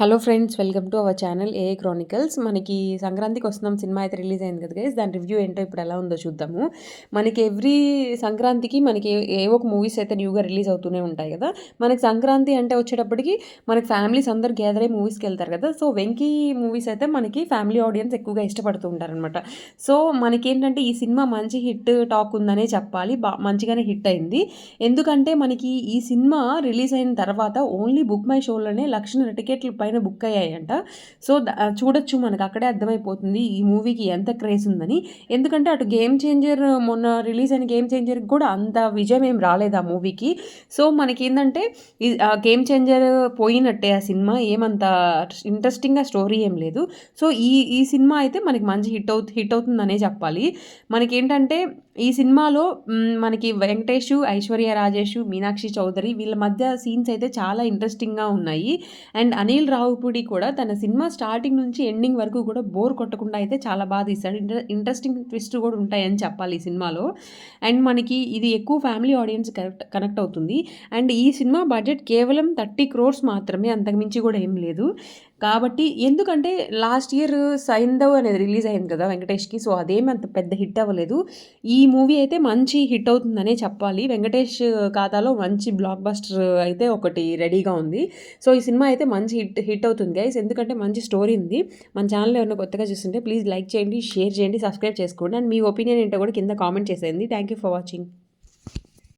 Hello friends welcome to our channel A chronicles మనకి సంక్రాంతికి వస్తున్నాం సినిమా అయితే రిలీజ్ అయింది కదా గైస్ దాని రివ్యూ ఏంటో ఇప్పుడు ఎలా ఉందో చూద్దాము. మనకి ఎవ్రీ సంక్రాంతికి మనకి ఏ ఒక మూవీస్ అయితే న్యూగా రిలీజ్ అవుతూనే ఉంటాయి కదా. మనకి సంక్రాంతి అంటే వచ్చేటప్పటికి మనకి ఫ్యామిలీస్ అందరు గ్యాదర్ అయ్యి మూవీస్కి వెళ్తారు కదా. సో వెంకీ మూవీస్ అయితే మనకి ఫ్యామిలీ ఆడియన్స్ ఎక్కువగా ఇష్టపడుతూ ఉంటారనమాట సో మనకి ఏంటంటే ఈ సినిమా మంచి హిట్ టాక్ ఉందనే చెప్పాలి. బా మంచిగానే హిట్ అయింది. ఎందుకంటే మనకి ఈ సినిమా రిలీజ్ అయిన తర్వాత ఓన్లీ బుక్ మై షోలోనే లక్షణ టికెట్లు పై పైన బుక్ అయ్యాయంట. సో చూడొచ్చు మనకు. అక్కడే అర్థమైపోతుంది ఈ మూవీకి ఎంత క్రేజ్ ఉందని. ఎందుకంటే అటు గేమ్ చేంజర్ మొన్న రిలీజ్ అయిన గేమ్ చేంజర్కి కూడా అంత విజయం ఏం రాలేదు ఆ మూవీకి. సో మనకి ఏంటంటే గేమ్ చేంజర్ పోయినట్టే ఆ సినిమా. ఏమంత ఇంట్రెస్టింగ్గా స్టోరీ ఏం లేదు. సో ఈ ఈ సినిమా అయితే మనకి మంచి హిట్ అవుతు హిట్ అవుతుందనే చెప్పాలి. మనకి ఏంటంటే ఈ సినిమాలో మనకి వెంకటేష్ ఐశ్వర్య రాజేష్ మీనాక్షి చౌదరి వీళ్ళ మధ్య సీన్స్ అయితే చాలా ఇంట్రెస్టింగ్గా ఉన్నాయి. అండ్ అనిల్ రావుపూడి కూడా తన సినిమా స్టార్టింగ్ నుంచి ఎండింగ్ వరకు కూడా బోర్ కొట్టకుండా అయితే చాలా బాగా తీస్తాడు ఇంట్రెస్టింగ్ ట్విస్ట్ కూడా ఉంటాయని చెప్పాలి ఈ సినిమాలో. అండ్ మనకి ఇది ఎక్కువ ఫ్యామిలీ ఆడియన్స్ కనెక్ట్ కనెక్ట్ అవుతుంది. అండ్ ఈ సినిమా బడ్జెట్ కేవలం థర్టీ క్రోర్స్ మాత్రమే అంతకుమించి కూడా ఏం లేదు. కాబట్టి ఎందుకంటే లాస్ట్ ఇయర్ సైందవ్ అనేది రిలీజ్ అయింది కదా వెంకటేష్కి సో అదేం అంత పెద్ద హిట్ అవ్వలేదు. ఈ మూవీ అయితే మంచి హిట్ అవుతుందనే చెప్పాలి. వెంకటేష్ ఖాతాలో మంచి బ్లాక్ బస్టర్ అయితే ఒకటి రెడీగా ఉంది. సో ఈ సినిమా అయితే మంచి హిట్ హిట్ అవుతుంది గైస్. ఎందుకంటే మంచి స్టోరీ ఉంది. మన ఛానల్ ఏమైనా కొత్తగా చూస్తుంటే ప్లీజ్ లైక్ చేయండి షేర్ చేయండి సబ్స్క్రైబ్ చేసుకోండి. అండ్ మీ ఒపీనియన్ ఏంటో కూడా కింద కామెంట్ చేసేయండి. Thank you for watching.